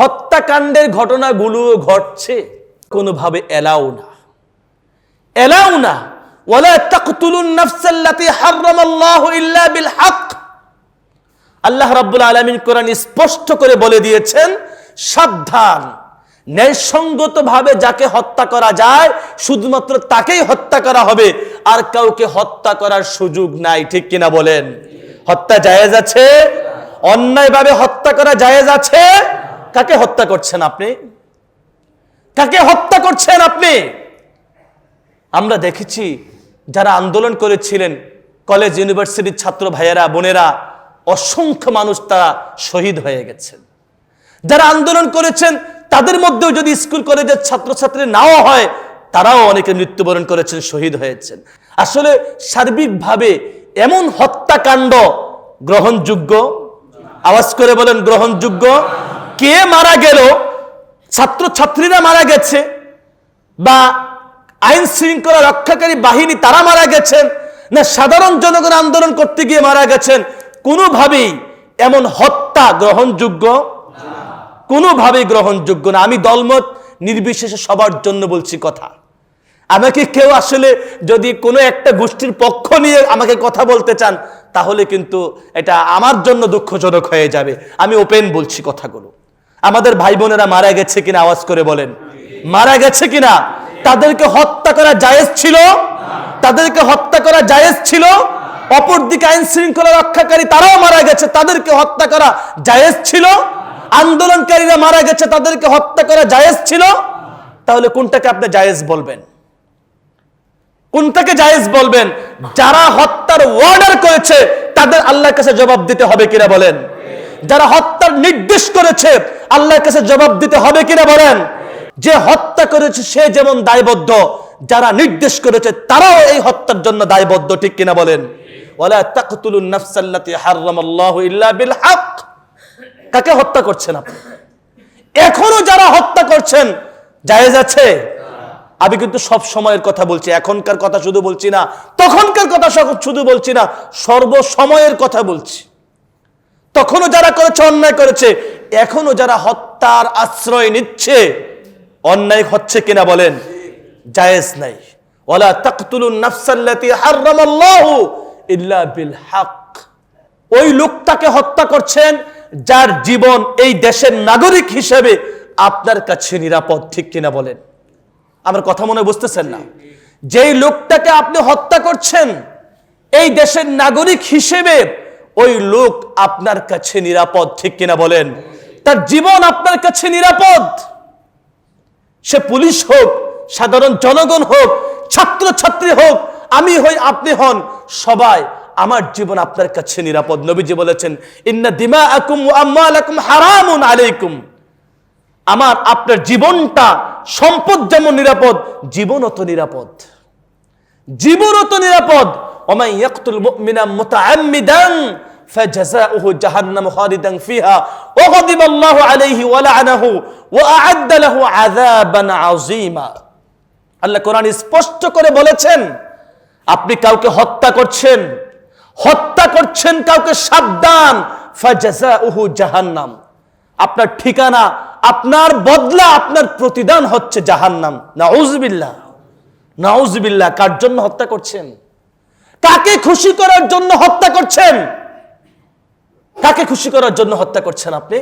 হত্যাকাণ্ডের ঘটনাগুলো ঘটছে, কোনোভাবে এলাও না। এলাও না। ওয়ালা তাকতুলুন ইল্লা বিল হক। আল্লাহ রাব্বুল আলামিন কোরআন স্পষ্ট করে বলে দিয়েছেন, সাবধান। ন্যায়সঙ্গতভাবে যাকে হত্যা করা যায়, শুধুমাত্র তাকেই হত্যা করা হবে। আর কাউকে হত্যা করার সুযোগ নাই, ঠিক কিনা বলেন? হত্যা জায়েজ আছে? অন্যায়ভাবে হত্যা করা জায়েজ আছে? কাকে হত্যা করছেন আপনি? কাকে হত্যা করছেন আপনি? আমরা দেখেছি যারা আন্দোলন করেছিলেন, কলেজ, ইউনিভার্সিটির ছাত্র ভাইয়েরা, বোনেরা, অসংখ্য মানুষ তারা শহীদ হয়ে গেছেন। যারা আন্দোলন করেছেন, তাদের মধ্যেও যদি স্কুল, কলেজের ছাত্রছাত্রী নাও হয়, তারাও অনেকে মৃত্যুবরণ করেছেন, শহীদ হয়েছেন। আসলে সার্বিকভাবে এমন হত্যাকাণ্ড গ্রহণযোগ্য? আওয়াজ করে বলেন, গ্রহণযোগ্য? কে মারা গেল? ছাত্রছাত্রীরা মারা গেছে বা আইন শৃঙ্খলা রক্ষাকারী বাহিনী তারা মারা গেছেন না সাধারণ জনগণ আন্দোলন করতে গিয়ে মারা গেছেন? কোনোভাবেই এমন হত্যা গ্রহণযোগ্য কোনোভাবেই গ্রহণযোগ্য না। আমি দলমত নির্বিশেষে সবার জন্য বলছি কথা। আমাকে কেউ আসলে যদি কোনো একটা গোষ্ঠীর পক্ষ নিয়ে আমাকে কথা বলতে চান, তাহলে কিন্তু এটা আমার জন্য দুঃখজনক হয়ে যাবে। আমি ওপেন বলছি কথাগুলো। আমাদের ভাই বোনেরা মারা গেছে কিনা আওয়াজ করে বলেন। মারা গেছে কিনা? তাদেরকে হত্যা করা জায়েজ ছিল? তাদেরকে হত্যা করা জায়েজ ছিল? অপরদিকে আইন শৃঙ্খলা রক্ষাকারী তারাও মারা গেছে, তাদেরকে হত্যা করা জায়েজ ছিল? আন্দোলনকারীরা মারা গেছে, তাদেরকে হত্যা করা জায়েজ ছিল? তাহলে কোনটাকে আপনি জায়েজ বলবেন? কোনটাকে জায়েজ বলবেন? যারা হত্যার অর্ডার করেছে, তাদের আল্লাহর কাছে জবাব দিতে হবে কিনা বলেন। যারা হত্যার নির্দেশ করেছে, আল্লাহর কাছে জবাব দিতে হবে কিনা বলেন? যে হত্যা করেছে, সে যেমন দায়বদ্ধ, যারা নির্দেশ করেছে, তারাও এই হত্যার জন্য দায়বদ্ধ, ঠিক কিনা বলেন? কাকে হত্যা করছেন আপনি? এখনও যারা হত্যা করছেন, জায়েজ আছে? আমি কিন্তু সব সময়ের কথা বলছি, এখনকার কথা শুধু বলছি না, তখনকার কথা শুধু বলছি না, সর্বসময়ের কথা বলছি। তখনও যারা করেছে, অন্যায় করেছে এখনও যারা হত্যার আশ্রয় নিচ্ছে, অন্যায় হচ্ছে কিনা বলেন? জায়েজ নাই। ওয়ালা তাকতুলুন নাফসাল্লাতী হারামাল্লাহু ইল্লা বিল হক। ওই লোকটাকে হত্যা করছেন যার জীবন এই দেশের নাগরিক হিসেবে আপনার কাছে নিরাপদ, ঠিক কিনা বলেন? আমার কথা মনে বুঝতেছেন না? যেই লোকটাকে আপনি হত্যা করছেন, এই দেশের নাগরিক হিসেবে ওই লোক আপনার কাছে নিরাপদ, ঠিক কিনা বলেন? তার জীবন আপনার কাছে নিরাপদ। সে পুলিশ হোক, সাধারণ জনগণ হোক ছাত্র ছাত্রী হোক, আমি হই, আপনি হন, সবাই আমার জীবন আপনার কাছে নিরাপদ। নবীজি বলেছেন, ইন্না দিমা আকুম আকুম হারামুন আলাইকুম। আমার, আপনার জীবনটা সম্পদ যেমন নিরাপদ জীবন অত নিরাপদ। জীবন অত নিরাপদ। ইয়াকতুল মুমিনা মুতাআম্মিদান فجزاؤه جهنم خالدا فيها وغضب الله عليه ولعنه وأعد له عذابا عظيما আল্লাহ কোরআন স্পষ্ট করে বলেছেন আপনি কাউকে হত্যা করছেন হত্যা করছেন কাউকে সাবধান ফাজাজাউহু জাহান্নাম আপনার ঠিকানা আপনার বদলা আপনার প্রতিদান হচ্ছে জাহান্নাম নাউজবিল্লাহ নাউজবিল্লাহ কার জন্য হত্যা করছেন কাকে খুশি করার জন্য হত্যা করছেন কাকে খুশি করার জন্য হত্যা করছেন আপনি?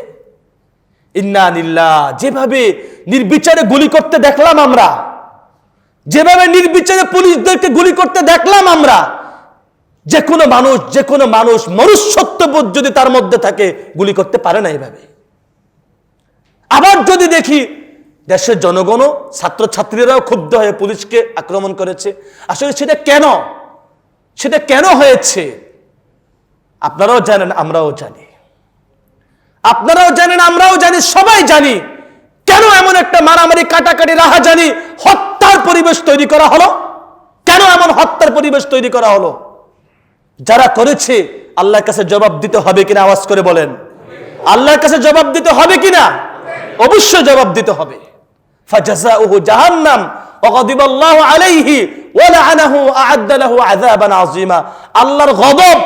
ইন্না নিল্লাহ যেভাবে নির্বিচারে গুলি করতে দেখলাম আমরা, যেভাবে নির্বিচারে পুলিশদেরকে গুলি করতে দেখলাম আমরা, যে কোনো মানুষ, যে কোনো মানুষ মনুষ্যত্ববোধ যদি তার মধ্যে থাকে, গুলি করতে পারে না এইভাবে আবার যদি দেখি, দেশের জনগণও, ছাত্রছাত্রীরাও ক্ষুব্ধ হয়ে পুলিশকে আক্রমণ করেছে। আসলে সেটা কেন? সেটা কেন হয়েছে? আপনারাও জানেন, আমরাও জানি। আপনারাও জানেন, আমরাও জানি, সবাই জানি কেন এমন একটা মারামারি, কাটাকাটি রাহা জানি হত্যার পরিবেশ তৈরি করা হলো? কেন এমন হত্যার পরিবেশ তৈরি করা হলো? যারা করেছে, আল্লাহর কাছে জবাব দিতে হবে কিনা, আওয়াজ করে বলেন। আল্লাহর কাছে জবাব দিতে হবে কিনা? অবশ্য জবাব দিতে হবে। ফাজাজাউহু জাহান্নাম وغضب আলাইহি عليه ولعنه أعد له عذابا عظيما আল্লাহর غضب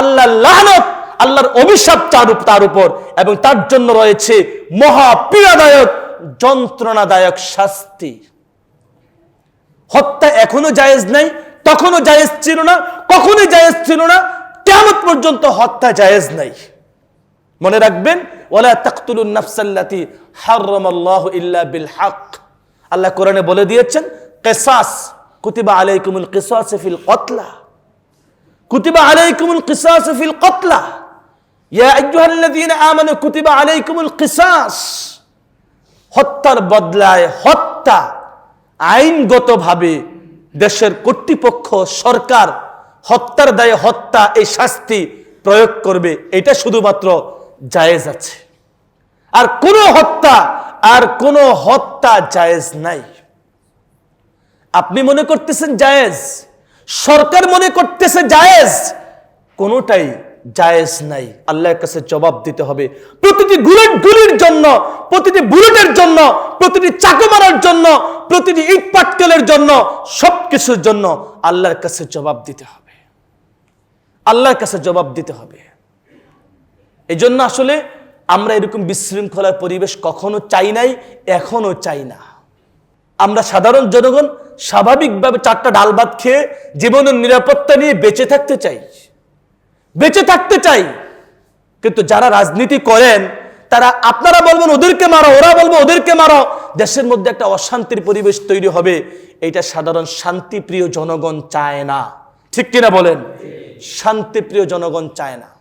আল্লাহর লানত আল্লাহর অভিশাপ তার তার উপর। এবং তার জন্য রয়েছে মহা পীড়াদায়ক যন্ত্রণাদায়ক শাস্তি। হত্যা এখনও জায়েজ নাই, তখনও জায়েজ ছিল না, কখনোই জায়েজ ছিল না কেমন পর্যন্ত হত্যা জায়েজ নাই। মনে রাখবেন ওলা তাকতুলুন নাফসাল্লাতি হারামাল্লাহু ইল্লা বিল হক। আল্লাহ কোরআনে বলে দিয়েছেন, কিসাস, কুতিবা আলাইকুমুল কিসাস ফিল কতলা। কুতিবা আলাইকুমুল কিসাস ফিল কতলা ইয়া আইয়ুহাল্লাযীনা আমানু কুতিবা আলাইকুমুল কিসাস হত্যার বদলায় হত্যা। আইনগতভাবে দেশের কর্তৃপক্ষ সরকার হত্যার দায়ে হত্যা এই শাস্তি প্রয়োগ করবে। এটা শুধুমাত্র জায়েজ আছে। আর কোন হত্যা, আর কোন হত্যা জায়েজ নাই। আপনি মনে করতেছেন জায়েজ? সরকার মনে করতেছে জায়েজ। কোনোটাই জায়েজ নাই। আল্লাহর কাছে জবাব দিতে হবে। প্রতিটি বুলেট গুলির জন্য, প্রতিটি বুলেটের জন্য, প্রতিটি চাকু মারার জন্য, প্রতিটি ইট পাটকেলের জন্য, সবকিছুর জন্য আল্লাহর কাছে জবাব দিতে হবে। আল্লাহর কাছে জবাব দিতে হবে। এই জন্য আসলে আমরা এরকম বিশৃঙ্খলার পরিবেশ কখনো চাই নাই, এখনও চাই না। আমরা সাধারণ জনগণ স্বাভাবিকভাবে চারটা ডাল ভাত খেয়ে জীবনের নিরাপত্তা নিয়ে বেঁচে থাকতে চাই। বেঁচে থাকতে চাই। কিন্তু যারা রাজনীতি করেন, তারা আপনারা বলবেন, ওদেরকে মারো, ওরা বলব, ওদেরকে মারো। দেশের মধ্যে একটা অশান্তির পরিবেশ তৈরি হবে। এটা সাধারণ শান্তিপ্রিয় জনগণ চায় না। ঠিক কিনা বলেন? শান্তিপ্রিয় জনগণ চায় না।